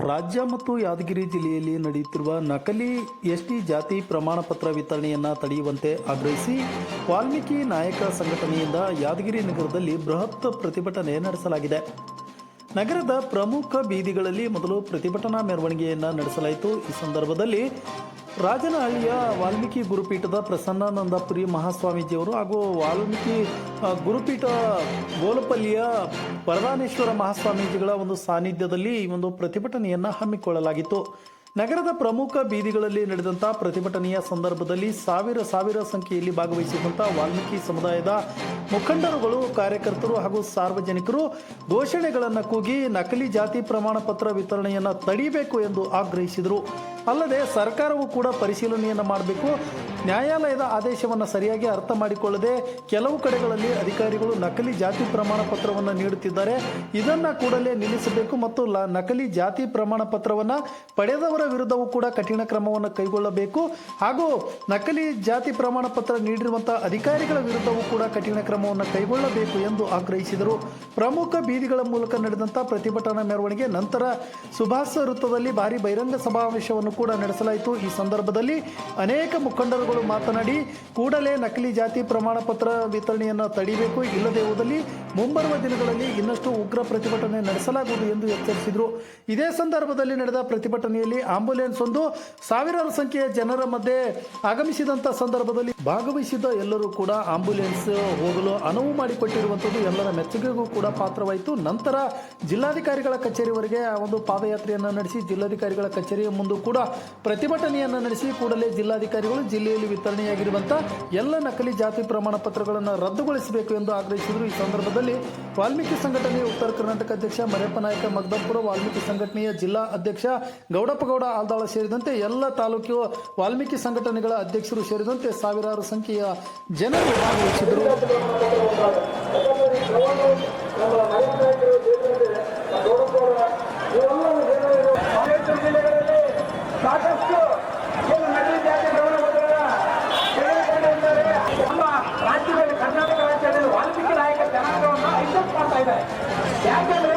ರಾಜ್ಯ ಮತ್ತು ಯಾದಗಿರಿ ಜಿಲ್ಲೆಯಲ್ಲಿ ನಡೆಯುತ್ತಿರುವ ನಕಲಿ ಎಸ್ಟಿ ಜಾತಿ ಪ್ರಮಾಣ ಪತ್ರ ವಿತರಣೆಯನ್ನು ತಡೆಯುವಂತೆ ಆಗ್ರಹಿಸಿ ವಾಲ್ಮೀಕಿ ನಾಯಕ ಸಂಘಟನೆಯಿಂದ ಯಾದಗಿರಿ ನಗರದಲ್ಲಿ ಬೃಹತ್ ಪ್ರತಿಭಟನೆ ನಡೆಸಲಾಗಿದೆ. ನಗರದ ಪ್ರಮುಖ ಬೀದಿಗಳಲ್ಲಿ ಮೊದಲು ಪ್ರತಿಭಟನಾ ಮೆರವಣಿಗೆಯನ್ನು ನಡೆಸಲಾಯಿತು. ಈ ಸಂದರ್ಭದಲ್ಲಿ ರಾಜನಹಳ್ಳಿಯ ವಾಲ್ಮೀಕಿ ಗುರುಪೀಠದ ಪ್ರಸನ್ನಾನಂದಪುರಿ ಮಹಾಸ್ವಾಮೀಜಿಯವರು ಹಾಗೂ ವಾಲ್ಮೀಕಿ ಗುರುಪೀಠ ಗೋಲಪಲ್ಲಿಯ ವರದಾನೇಶ್ವರ ಮಹಾಸ್ವಾಮೀಜಿಗಳ ಒಂದು ಸಾನ್ನಿಧ್ಯದಲ್ಲಿ ಈ ಒಂದು ಪ್ರತಿಭಟನೆಯನ್ನು ಹಮ್ಮಿಕೊಳ್ಳಲಾಗಿತ್ತು. ನಗರದ ಪ್ರಮುಖ ಬೀದಿಗಳಲ್ಲಿ ನಡೆದಂಥ ಪ್ರತಿಭಟನೆಯ ಸಂದರ್ಭದಲ್ಲಿ ಸಾವಿರ ಸಾವಿರ ಸಂಖ್ಯೆಯಲ್ಲಿ ಭಾಗವಹಿಸಿದಂಥ ವಾಲ್ಮೀಕಿ ಸಮುದಾಯದ ಮುಖಂಡರುಗಳು, ಕಾರ್ಯಕರ್ತರು ಹಾಗೂ ಸಾರ್ವಜನಿಕರು ಘೋಷಣೆಗಳನ್ನು ಕೂಗಿ ನಕಲಿ ಜಾತಿ ಪ್ರಮಾಣ ಪತ್ರ ವಿತರಣೆಯನ್ನು ತಡೆಯಬೇಕು ಎಂದು ಆಗ್ರಹಿಸಿದರು. ಅಲ್ಲದೆ ಸರ್ಕಾರವು ಕೂಡ ಪರಿಶೀಲನೆಯನ್ನು ಮಾಡಬೇಕು. ನ್ಯಾಯಾಲಯದ ಆದೇಶವನ್ನು ಸರಿಯಾಗಿ ಅರ್ಥ ಮಾಡಿಕೊಳ್ಳದೆ ಕೆಲವು ಕಡೆಗಳಲ್ಲಿ ಅಧಿಕಾರಿಗಳು ನಕಲಿ ಜಾತಿ ಪ್ರಮಾಣ ಪತ್ರವನ್ನು ನೀಡುತ್ತಿದ್ದಾರೆ. ಇದನ್ನು ಕೂಡಲೇ ನಿಲ್ಲಿಸಬೇಕು ಮತ್ತು ನಕಲಿ ಜಾತಿ ಪ್ರಮಾಣ ಪತ್ರವನ್ನು ಪಡೆದವರ ವಿರುದ್ಧವೂ ಕೂಡ ಕಠಿಣ ಕ್ರಮವನ್ನು ಕೈಗೊಳ್ಳಬೇಕು. ಹಾಗೂ ನಕಲಿ ಜಾತಿ ಪ್ರಮಾಣ ಪತ್ರ ನೀಡಿರುವಂತಹ ಅಧಿಕಾರಿಗಳ ವಿರುದ್ಧವೂ ಕೂಡ ಕಠಿಣ ಕ್ರಮವನ್ನು ಕೈಗೊಳ್ಳಬೇಕು ಎಂದು ಆಗ್ರಹಿಸಿದರು. ಪ್ರಮುಖ ಬೀದಿಗಳ ಮೂಲಕ ನಡೆದಂತಹ ಪ್ರತಿಭಟನಾ ಮೆರವಣಿಗೆ ನಂತರ ಸುಭಾಷ ವೃತ್ತದಲ್ಲಿ ಭಾರಿ ಬಹಿರಂಗ ಸಮಾವೇಶವನ್ನು ಕೂಡ ನಡೆಸಲಾಯಿತು. ಈ ಸಂದರ್ಭದಲ್ಲಿ ಅನೇಕ ಮುಖಂಡರುಗಳು ಮಾತನಾಡಿ, ಕೂಡಲೇ ನಕಲಿ ಜಾತಿ ಪ್ರಮಾಣ ಪತ್ರ ವಿತರಣೆಯನ್ನು ತಡೆಯಬೇಕು ಇಲ್ಲದೇ ಹೋದಲ್ಲಿ ಮುಂಬರುವ ದಿನಗಳಲ್ಲಿ ಇನ್ನಷ್ಟು ಉಗ್ರ ಪ್ರತಿಭಟನೆ ನಡೆಸಲಾಗುವುದು ಎಂದು ಎಚ್ಚರಿಸಿದರು. ಇದೇ ಸಂದರ್ಭದಲ್ಲಿ ನಡೆದ ಪ್ರತಿಭಟನೆಯಲ್ಲಿ ಆಂಬುಲೆನ್ಸ್ ಒಂದು ಸಾವಿರಾರು ಸಂಖ್ಯೆಯ ಜನರ ಮಧ್ಯೆ ಆಗಮಿಸಿದಂಥ ಸಂದರ್ಭದಲ್ಲಿ ಭಾಗವಹಿಸಿದ ಎಲ್ಲರೂ ಕೂಡ ಆಂಬುಲೆನ್ಸ್ ಹೋಗಲು ಅನುವು ಮಾಡಿಕೊಟ್ಟಿರುವಂಥದ್ದು ಎಲ್ಲರ ಮೆಚ್ಚುಗೆಗೂ ಕೂಡ ಪಾತ್ರವಾಯಿತು. ನಂತರ ಜಿಲ್ಲಾಧಿಕಾರಿಗಳ ಕಚೇರಿವರೆಗೆ ಆ ಒಂದು ಪಾದಯಾತ್ರೆಯನ್ನು ನಡೆಸಿ ಜಿಲ್ಲಾಧಿಕಾರಿಗಳ ಕಚೇರಿಯ ಮುಂದೆ ಕೂಡ ಪ್ರತಿಭಟನೆಯನ್ನು ನಡೆಸಿ ಕೂಡಲೇ ಜಿಲ್ಲಾಧಿಕಾರಿಗಳು ಜಿಲ್ಲೆಯಲ್ಲಿ ವಿತರಣೆಯಾಗಿರುವಂಥ ಎಲ್ಲ ನಕಲಿ ಜಾತಿ ಪ್ರಮಾಣ ಪತ್ರಗಳನ್ನು ರದ್ದುಗೊಳಿಸಬೇಕು ಎಂದು ಆಗ್ರಹಿಸಿದರು. ಈ ಸಂದರ್ಭದಲ್ಲಿ ವಾಲ್ಮೀಕಿ ಸಂಘಟನೆಯ ಉತ್ತರ ಕರ್ನಾಟಕ ಅಧ್ಯಕ್ಷ ಮರೆಯಪ್ಪ ನಾಯಕ, ಮಗ್ದಪುರ ವಾಲ್ಮೀಕಿ ಸಂಘಟನೆಯ ಜಿಲ್ಲಾ ಅಧ್ಯಕ್ಷ ಗೌಡಪ್ಪಗೌಡ ಆಲ್ದಾಳ ಸೇರಿದಂತೆ ಎಲ್ಲ ತಾಲೂಕು ವಾಲ್ಮೀಕಿ ಸಂಘಟನೆಗಳ ಅಧ್ಯಕ್ಷರು ಸೇರಿದಂತೆ ಸಾವಿರಾರು ಸಂಖ್ಯೆಯ ಜನರು ಭಾಗವಹಿಸಿದರು ಯಾಕಂದ್ರೆ